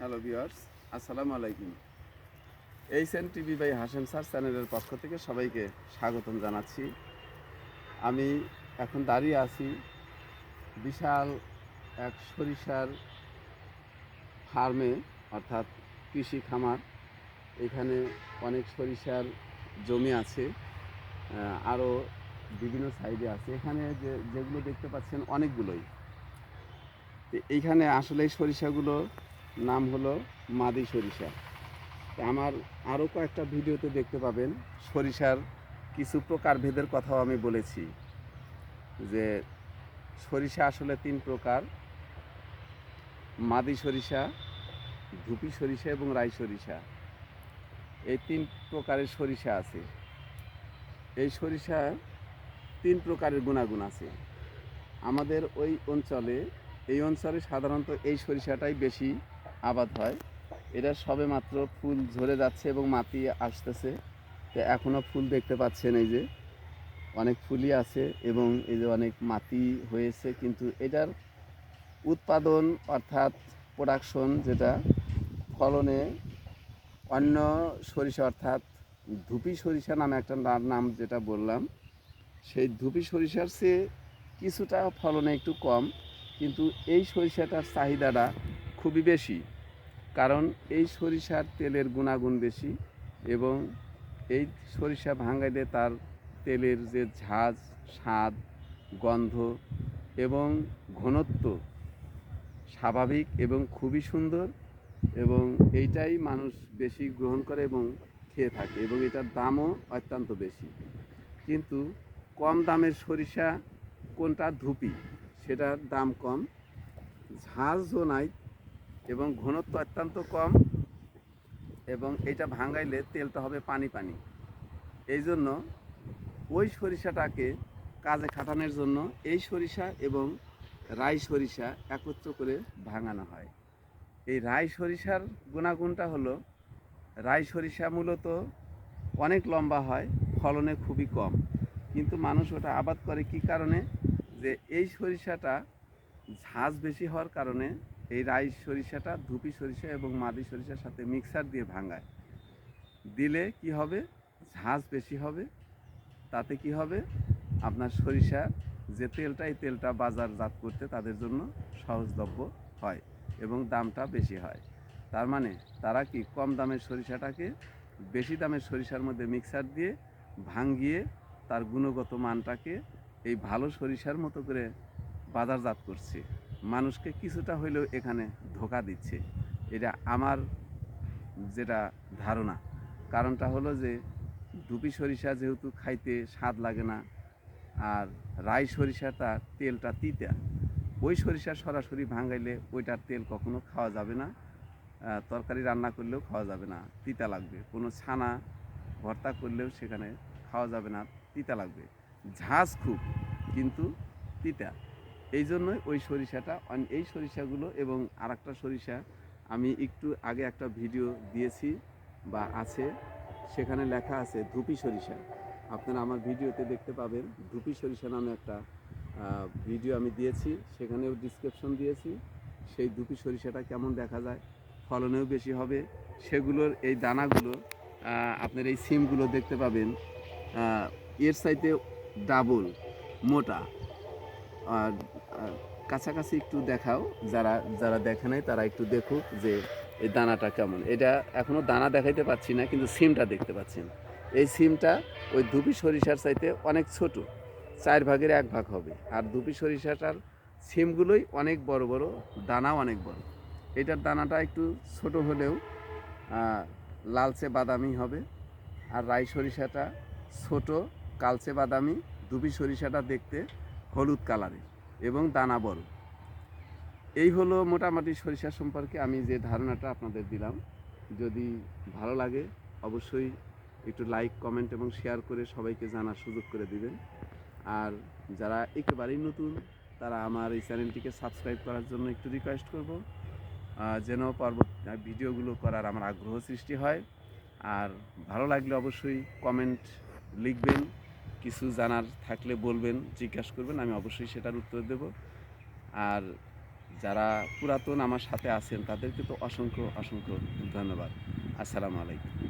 Hello viewers, আসসালামু আলাইকুম। H N TV by Hashem sir চ্যানেলের পক্ষ থেকে সবাইকে স্বাগতম জানাচ্ছি। আমি এখন দাঁড়িয়ে আছি বিশাল এক সরিষার ফার্মে, অর্থাৎ কৃষি খামার। এখানে অনেক সরিষার জমি আছে আরও বিভিন্ন সাইডে আছে। এখানে যে, যেগুলো দেখতে পাচ্ছেন অনেকগুলোই। এইখানে আসলে সরিষাগুলো নাম হলো মাদি সরিষা। আমার আরও কয়েকটা ভিডিওতে দেখতে পাবেন সরিষার কিছু প্রকারভেদের কথাও আমি বলেছি যে সরিষা আসলে তিন প্রকার, মাদি সরিষা, ধুপি সরিষা এবং রাই সরিষা। এই তিন প্রকারের সরিষা আছে। এই সরিষা তিন প্রকারের গুণাগুণ আছে। আমাদের ওই অঞ্চলে, এই অঞ্চলে সাধারণত এই সরিষাটাই বেশি আবাদ হয়। এটা সবে মাত্র ফুল ঝরে যাচ্ছে এবং মাটি আসতেছে। তো এখনও ফুল দেখতে পাচ্ছেন এই যে, অনেক ফুলই আছে এবং এই যে অনেক মাটি হয়েছে। কিন্তু এটার উৎপাদন অর্থাৎ প্রোডাকশন যেটা, ফলনে অন্য সরিষা অর্থাৎ ধুপি সরিষা নামে একটা নাম যেটা বললাম, সেই ধুপি সরিষার চেয়ে কিছুটা ফলনে একটু কম। কিন্তু এই সরিষাটার চাহিদাটা খুবই বেশি। কারণ এই সরিষার তেলের গুণাগুণ বেশি এবং এই সরিষা ভাঙাইলে তার তেলের যে ঝাঁজ, স্বাদ, গন্ধ এবং ঘনত্ব স্বাভাবিক এবং খুবই সুন্দর এবং এইটাই মানুষ বেশি গ্রহণ করে এবং খেয়ে থাকে এবং এটার দামও অত্যন্ত বেশি। কিন্তু কম দামের সরিষা কোনটা ধুপি? সেটার দাম কম। ঝাঁজও নাই এবং ঘনত্ব অত্যন্ত কম এবং এটা ভাঙাইলে তেলটা হবে পানি পানি। এই জন্য ওই সরিষাটাকে কাজে খাটানোর জন্য এই সরিষা এবং রাই সরিষা একত্র করে ভাঙানো হয়। এই রাই সরিষার গুণাগুণটা হলো, রাই সরিষা মূলত অনেক লম্বা হয়, ফলনে খুবই কম। কিন্তু মানুষ ওটা আবাদ করে কি কারণে? যে এই সরিষাটা ঝাঁজ বেশি হওয়ার কারণে এই রাই সরিষাটা, ধুপি সরিষা এবং মাদি সরিষার সাথে মিক্সার দিয়ে ভাঙায়। দিলে কি হবে? ঝাঁজ বেশি হবে। তাতে কি হবে? আপনার সরিষা যে তেলটা এই তেলটা বাজারজাত করতে তাদের জন্য সহজলভ্য হয় এবং দামটা বেশি হয়। তার মানে তারা কি কম দামের সরিষাটাকে বেশি দামের সরিষার মধ্যে মিক্সার দিয়ে ভাঙ্গিয়ে তার গুণগত মানটাকে এই ভালো সরিষার মতো করে বাজারজাত করছে। মানুষকে কিছুটা হইলেও এখানে ধোকা দিচ্ছে। এটা আমার যেটা ধারণা। কারণটা হলো যে ধুপি সরিষা যেহেতু খাইতে স্বাদ লাগে না, আর রাই সরিষাটা তেলটা তিতা। ওই সরিষা সরাসরি ভাঙাইলে ওইটার তেল কখনো খাওয়া যাবে না তরকারি রান্না করলেও খাওয়া যাবে না, তিতা লাগবে। কোনো ছানা ভর্তা করলেও সেখানে খাওয়া যাবে না, তিতা লাগবে। ঝাঁজ খুব, কিন্তু তিতা। এই জন্যই ওই সরিষাটা এই সরিষাগুলো এবং আর সরিষা আমি একটু আগে একটা ভিডিও দিয়েছি বা আছে, সেখানে লেখা আছে ধুপি সরিষা। আপনারা আমার ভিডিওতে দেখতে পাবেন, ধুপি সরিষা নামে একটা ভিডিও আমি দিয়েছি, সেখানেও ডিসক্রিপশন দিয়েছি, সেই ধুপি সরিষাটা কেমন দেখা যায়, ফলনেও বেশি হবে, সেগুলোর এই দানাগুলো আপনার এই সিমগুলো দেখতে পাবেন এর সাইতে ডাবল, মোটা, আর কাছাকাছি একটু দেখাও। যারা যারা দেখে নাই, তারা একটু দেখুক যে এই দানাটা কেমন। এটা এখনও দানা দেখাইতে পাচ্ছি না, কিন্তু সিমটা দেখতে পাচ্ছেন। এই সিমটা ওই ধুপি সরিষার চাইতে অনেক ছোট। চার ভাগের এক ভাগ হবে। আর ধুপি সরিষাটার সিমগুলোই অনেক বড় বড়, দানাও অনেক বড়। এটার দানাটা একটু ছোট হলেও লালচে বাদামি হবে। আর রাই সরিষাটা ছোট, কালচে বাদামি, ধুপি সরিষাটা দেখতে হলুদ কালারের। এবং দানা বড় এই হলো মোটামুটি সরিষা সম্পর্কে আমি যে ধারণাটা আপনাদের দিলাম। যদি ভালো লাগে, অবশ্যই একটু লাইক কমেন্ট এবং শেয়ার করে সবাইকে জানার সুযোগ করে দিবেন। আর যারা একেবারেই নতুন, তারা আমার এই চ্যানেলটিকে সাবস্ক্রাইব করার জন্য একটু রিকোয়েস্ট করব যেন পরবর্তী ভিডিওগুলো করার আমার আগ্রহ সৃষ্টি হয়। আর ভালো লাগলে অবশ্যই কমেন্ট লিখবেন। কিছু জানার থাকলে বলবেন, জিজ্ঞাসা করবেন, আমি অবশ্যই সেটার উত্তর দেব। আর যারা পুরাতন আমার সাথে আছেন, তাদেরকে তো অসংখ্য অসংখ্য ধন্যবাদ। আসসালামু আলাইকুম।